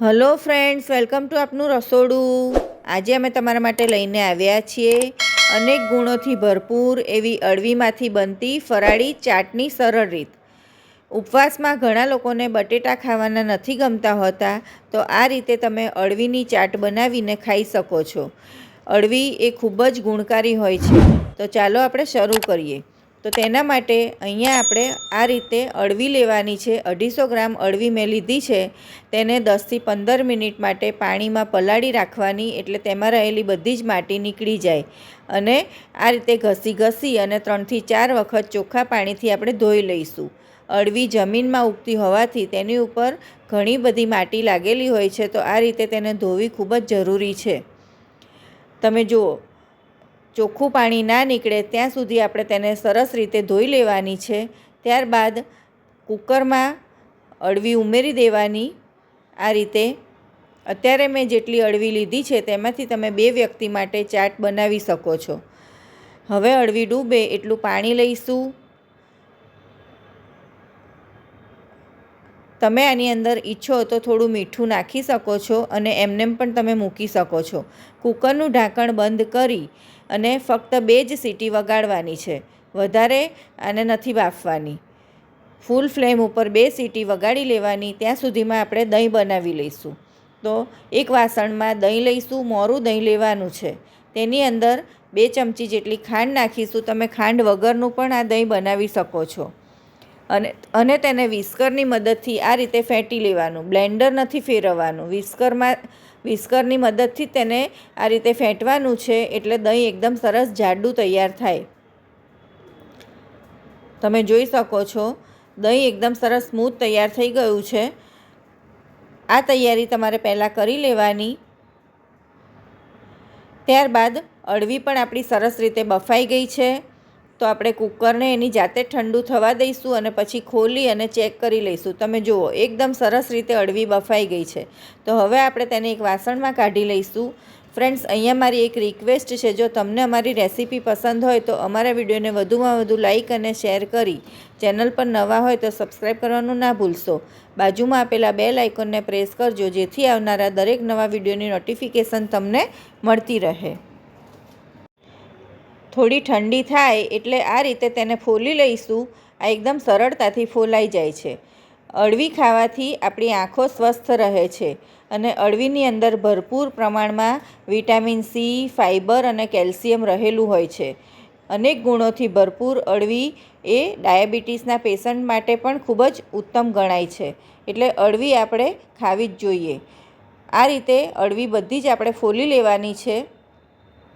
Hello friends welcome to આપનું રસોડું. આજે અમે તમારા માટે લઈને આવ્યા છીએ અનેક ગુણોથી ભરપૂર એવી અળવીમાંથી બનતી ફરાળી ચાટની સરળ રીત. ઉપવાસમાં ઘણા લોકોને બટેટા ખાવાના નથી ગમતા હોતા, તો આ રીતે તમે અળવીની ચાટ બનાવીને ખાઈ શકો છો. અળવી એ ખૂબ જ ગુણકારી હોય છે. તો ચાલો આપણે શરૂ કરીએ. તો તેના માટે અહીંયા આપણે આ રીતે અળવી લેવાની છે. અઢીસો ગ્રામ અળવી મેં લીધી છે. તેને દસથી પંદર મિનિટ માટે પાણીમાં પલાળી રાખવાની એટલે તેમાં રહેલી બધી જ માટી નીકળી જાય. અને આ રીતે ઘસી ઘસી અને ત્રણથી ચાર વખત ચોખ્ખા પાણીથી આપણે ધોઈ લઈશું. અળવી જમીનમાં ઉગતી હોવાથી તેની ઉપર ઘણી બધી માટી લાગેલી હોય છે, તો આ રીતે તેને ધોવી ખૂબ જ જરૂરી છે. તમે જુઓ ચોખ્ખું પાણી ના નીકળે, ત્યાં સુધી આપણે તેને સરસ રીતે ધોઈ લેવાની છે. ત્યારબાદ કુકરમાં અળવી ઉમેરી દેવાની. આ રીતે અત્યારે મેં જેટલી અળવી લીધી છે, તેમાંથી તમે બે વ્યક્તિ માટે ચાટ બનાવી શકો છો. હવે અળવી ડૂબે એટલું પાણી લઈશું. તમે આની અંદર ઈચ્છો તો થોડું મીઠું નાખી શકો છો અને એમનેમ પણ તમે મૂકી શકો છો. કૂકરનું ઢાંકણ બંધ કરી અને ફક્ત બે જ સીટી વગાડવાની છે. વધારે આને નથી બાફવાની. ફૂલ ફ્લેમ ઉપર બે સીટી વગાડી લેવાની, ત્યાં સુધીમાં આપણે દહીં બનાવી લઈશું. તો એક વાસણમાં દહીં લઈશું, મોરું દહીં લેવાનું છે. તેની અંદર બે ચમચી જેટલી ખાંડ નાખીશું. તમે ખાંડ વગરનું પણ આ દહીં બનાવી શકો છો. અને અને તેને વિસ્કરની મદદથી આ રીતે ફેંટી લેવાનું, બ્લેન્ડર નથી ફેરવવાનું. વિસ્કરમાં, વિસ્કરની મદદથી તેને આ રીતે ફેંટવાનું છે એટલે દહીં એકદમ સરસ જાડું તૈયાર થાય. તમે જોઈ શકો છો, દહીં એકદમ સરસ સ્મૂથ તૈયાર થઈ ગયું છે. આ તૈયારી તમારે પહેલાં કરી લેવાની. ત્યારબાદ અળવી પણ આપણી સરસ રીતે બફાઈ ગઈ છે. તો આપણે કુકરને એની જાતે ઠંડુ થવા દઈશું અને પછી ખોલી અને ચેક કરી લઈશું. તમે જુઓ, એકદમ સરસ રીતે અડવી બફાઈ ગઈ છે. તો હવે આપણે તેને એક વાસણમાં કાઢી લઈશું. ફ્રેન્ડ્સ, અહીંયા મારી એક રિક્વેસ્ટ છે. જો તમને અમારી રેસીપી પસંદ હોય તો અમારા વિડીયોને વધુમાં વધુ લાઇક અને શેર કરી ચેનલ પર નવા હોય તો સબસ્ક્રાઈબ કરવાનું ના ભૂલશો. બાજુમાં આપેલા બે લાઇકોનને પ્રેસ કરજો જેથી આવનારા દરેક નવા વિડીયોની નોટિફિકેશન તમને મળતી રહે. થોડી ઠંડી થાય એટલે આ રીતે તેને ફોલી લઈશું. આ એકદમ સરળતાથી ફોલાઈ જાય છે. અળવી ખાવાથી આપણી આંખો સ્વસ્થ રહે છે અને અળવીની અંદર ભરપૂર પ્રમાણમાં વિટામિન સી ફાઇબર અને કેલ્શિયમ રહેલું હોય છે. અનેક ગુણોથી ભરપૂર અળવી એ ડાયાબિટીસના પેશન્ટ માટે પણ ખૂબ જ ઉત્તમ ગણાય છે. એટલે અળવી આપણે ખાવી જ જોઈએ. આ રીતે અળવી બધી જ આપણે ફોલી લેવાની છે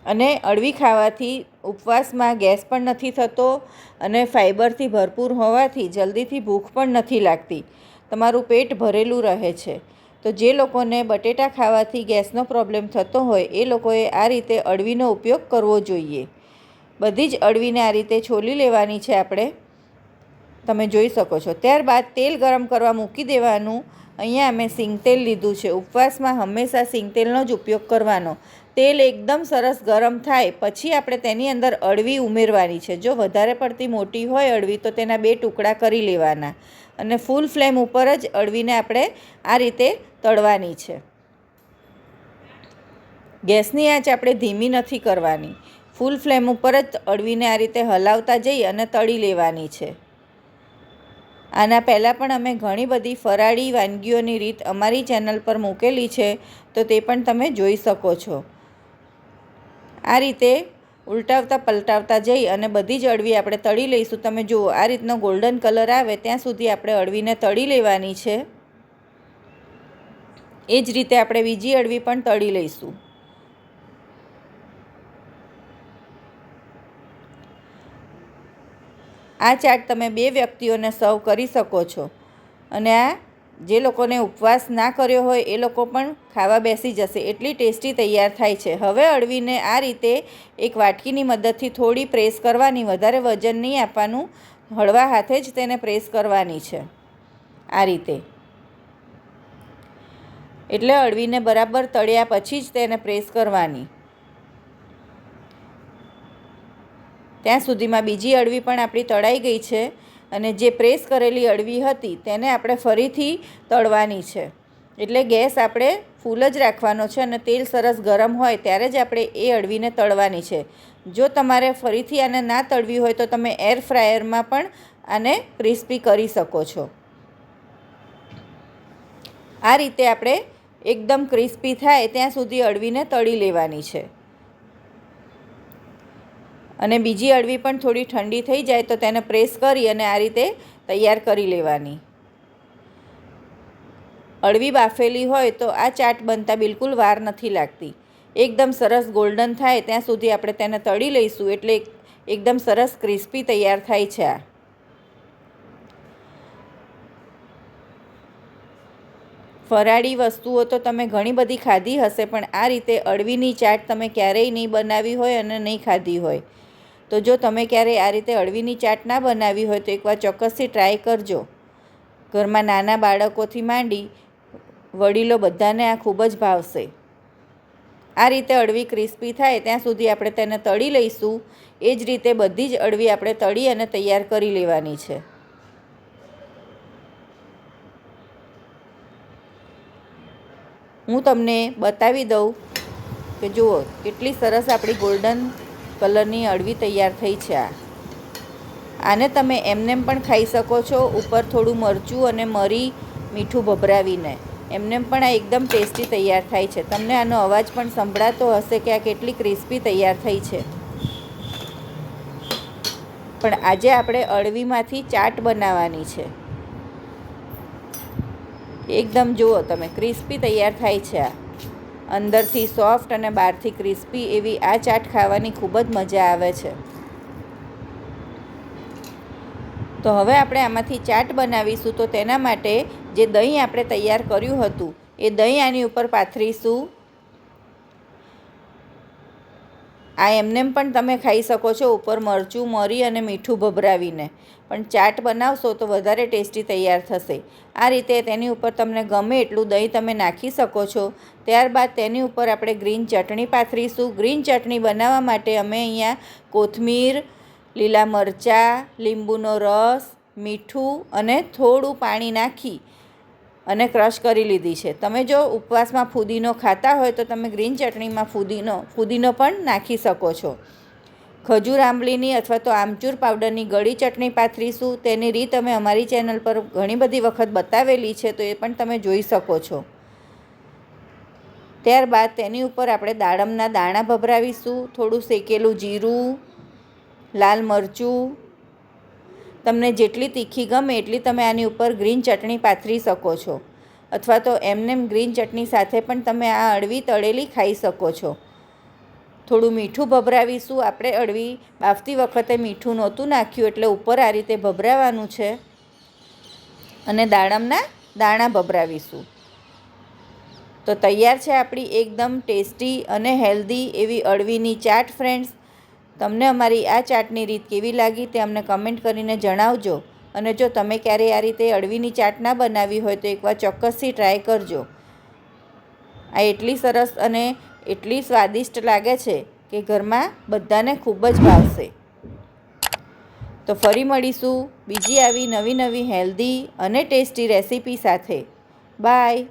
અને અળવી ખાવાથી ઉપવાસમાં ગેસ પણ નથી થતો અને ફાઇબરથી ભરપૂર હોવાથી જલ્દીથી ભૂખ પણ નથી લાગતી. તમારું પેટ ભરેલું રહે છે. તો જે લોકોને બટેટા ખાવાથી ગેસનો પ્રોબ્લેમ થતો હોય, એ લોકોએ આ રીતે અળવીનો ઉપયોગ કરવો જોઈએ. બધી જ અળવીને આ રીતે છોલી લેવાની છે આપણે. તમે જોઈ શકો છો. ત્યારબાદ તેલ ગરમ કરવા મૂકી દેવાનું. અહીંયા અમે સિંગતેલ લીધું છે. ઉપવાસમાં હંમેશા સિંગતેલનો જ ઉપયોગ કરવાનો. તેલ એકદમ સરસ ગરમ થાય, પછી આપણે તેની અંદર અળવી ઉમેરવાની છે. જો વધારે પડતી મોટી હોય અળવી, તો તેના બે ટુકડા કરી લેવાના. અને ફૂલ ફ્લેમ ઉપર જ અળવીને આપણે આ રીતે તળવાની છે. ગેસની આંચ આપણે ધીમી નથી કરવાની. ફૂલ ફ્લેમ ઉપર જ અળવીને આ રીતે હલાવતા જઈ અને તળી લેવાની છે. આના પહેલાં પણ અમે ઘણી બધી ફરાળી વાનગીઓની રીત અમારી ચેનલ પર મૂકેલી છે, તો તે પણ તમે જોઈ શકો છો. આ રીતે ઉલટાવતા પલટાવતા જઈ અને બધી જ અળવી આપણે તળી લઈશું. તમે જુઓ, આ રીતનો ગોલ્ડન કલર આવે ત્યાં સુધી આપણે અળવીને તળી લેવાની છે. એ જ રીતે આપણે બીજી અળવી પણ તળી લઈશું. આ ચાટ તમે બે વ્યક્તિઓને સર્વ કરી શકો છો. અને આ જે લોકોને ઉપવાસ ના કર્યો હોય એ લોકો પણ ખાવા બેસી જશે. એટલી ટેસ્ટી તૈયાર થાય છે. હવે અળવીને આ રીતે એક વાટકીની મદદથી થોડી પ્રેસ કરવાની, વધારે વજન નહીં આપવાનું, હળવા હાથે જ તેને પ્રેસ કરવાની છે. આ રીતે. એટલે અળવીને બરાબર તળ્યા પછી જ તેને પ્રેસ કરવાની. ત્યાં સુધીમાં બીજી અળવી પણ આપણી તળાઈ ગઈ છે. અને જે પ્રેસ કરેલી અળવી હતી તેને આપણે ફરીથી તળવાની છે. એટલે ગેસ આપણે ફૂલ જ રાખવાનો છે અને તેલ સરસ ગરમ હોય ત્યારે જ આપણે એ અળવીને તળવાની છે. જો તમારે ફરીથી આને ના તળવી હોય તો તમે એર ફ્રાયરમાં પણ આને ક્રિસ્પી કરી શકો છો. આ રીતે આપણે એકદમ ક્રિસ્પી થાય ત્યાં સુધી અળવીને તળી લેવાની છે. અને બીજી અળવી પણ થોડી ઠંડી થઈ જાય તો તેને પ્રેસ કરી અને આ રીતે તૈયાર કરી લેવાની. અળવી બાફેલી હોય તો આ ચાટ બનતા બિલકુલ વાર નથી લાગતી. એકદમ સરસ ગોલ્ડન થાય ત્યાં સુધી આપણે તેને તળી લઈશું એટલે એકદમ સરસ ક્રિસ્પી તૈયાર થાય છે આ. ફરાળી વસ્તુઓ તો તમે ઘણી બધી ખાધી હશે પણ આ રીતે અળવીની ચાટ તમે ક્યારેય નહીં બનાવી હોય અને નહીં ખાધી હોય. તો જો તમે ક્યારેય આ રીતે અળવીની ચાટ ના બનાવી હોય તો એકવાર ચોક્કસથી ટ્રાય કરજો. ઘરમાં નાના બાળકોથી માંડી વડીલો બધાને આ ખૂબ જ ભાવશે. આ રીતે અળવી ક્રિસ્પી થાય ત્યાં સુધી આપણે તેને તળી લઈશું. એ જ રીતે બધી જ અળવી આપણે તળી અને તૈયાર કરી લેવાની છે. હું તમને બતાવી દઉં કે જુઓ કેટલી સરસ આપણી ગોલ્ડન કલરની અળવી તૈયાર થઈ છે આ. આને તમે એમનેમ પણ ખાઈ શકો છો, ઉપર થોડું મરચું અને મરી મીઠું ભભરાવીને. એમનેમ પણ આ એકદમ ટેસ્ટી તૈયાર થાય છે. તમને આનો અવાજ પણ સંભળાતો હશે કે આ કેટલી ક્રિસ્પી તૈયાર થઈ છે. પણ આજે આપણે અળવીમાંથી ચાટ બનાવવાની છે. એકદમ જુઓ તમે, ક્રિસ્પી તૈયાર થાય છે આ. અંદરથી સોફ્ટ અને બહારથી ક્રિસ્પી એવી આ ચાટ ખાવાની ખૂબ જ મજા આવે છે. તો હવે આપણે આમાંથી ચાટ બનાવીશું. તો તેના માટે જે દહીં આપણે તૈયાર કર્યું હતું, એ દહીં આની ઉપર પાથરીશું. આ એમનેમ પણ તમે ખાઈ શકો છો ઉપર મરચું, મરી અને મીઠું ભભરાવીને. પણ ચાટ બનાવશો તો વધારે ટેસ્ટી તૈયાર થશે. આ રીતે તેની ઉપર તમને ગમે એટલું દહીં તમે નાખી શકો છો. ત્યારબાદ તેની ઉપર આપણે ગ્રીન ચટણી પાથરીશું. ગ્રીન ચટણી બનાવવા માટે અમે અહીંયા કોથમીર, લીલા મરચાં, લીંબુનો રસ, મીઠું અને થોડું પાણી નાખી અને ક્રશ કરી લીધી છે. તમે જો ઉપવાસમાં ફુદીનો ખાતા હોય તો તમે ગ્રીન ચટણીમાં ફુદીનો ફુદીનો પણ નાખી શકો છો. ખજૂર આંબલીની અથવા તો આમચૂર પાવડરની ગળી ચટણી પાથરીશું. તેની રીત અમે અમારી ચેનલ પર ઘણી બધી વખત બતાવેલી છે, તો એ પણ તમે જોઈ શકો છો. ત્યારબાદ તેની ઉપર આપણે દાડમના દાણા ભભરાવીશું. થોડું શેકેલું જીરું, લાલ મરચું તમને જેટલી તીખી ગમે એટલી તમે આની ઉપર ગ્રીન ચટણી પાથરી શકો છો. અથવા તો એમનેમ ગ્રીન ચટણી સાથે પણ તમે આ અળવી તળેલી ખાઈ શકો છો. થોડું મીઠું ભભરાવીશું. આપણે અળવી બાફતી વખતે મીઠું નહોતું નાખ્યું એટલે ઉપર આ રીતે ભભરાવાનું છે. અને દાડમના દાણા ભભરાવીશું. તો તૈયાર છે આપણી એકદમ ટેસ્ટી અને હેલ્ધી એવી અળવીની ચાટ, ફ્રેન્ડ્સ. તમને અમારી આ ચાટની રીત કેવી લાગી તે અમને કમેન્ટ કરીને જણાવજો. અને જો તમે ક્યારેય આ રીતે અળવીની ચાટ ના બનાવી હોય તો એકવાર ચોક્કસથી ટ્રાય કરજો. આ એટલી સરસ અને એટલી સ્વાદિષ્ટ લાગે છે કે ઘરમાં બધાને ખૂબ જ ભાવશે. તો ફરી મળીશું બીજી આવી નવી નવી હેલ્ધી અને ટેસ્ટી રેસીપી સાથે. બાય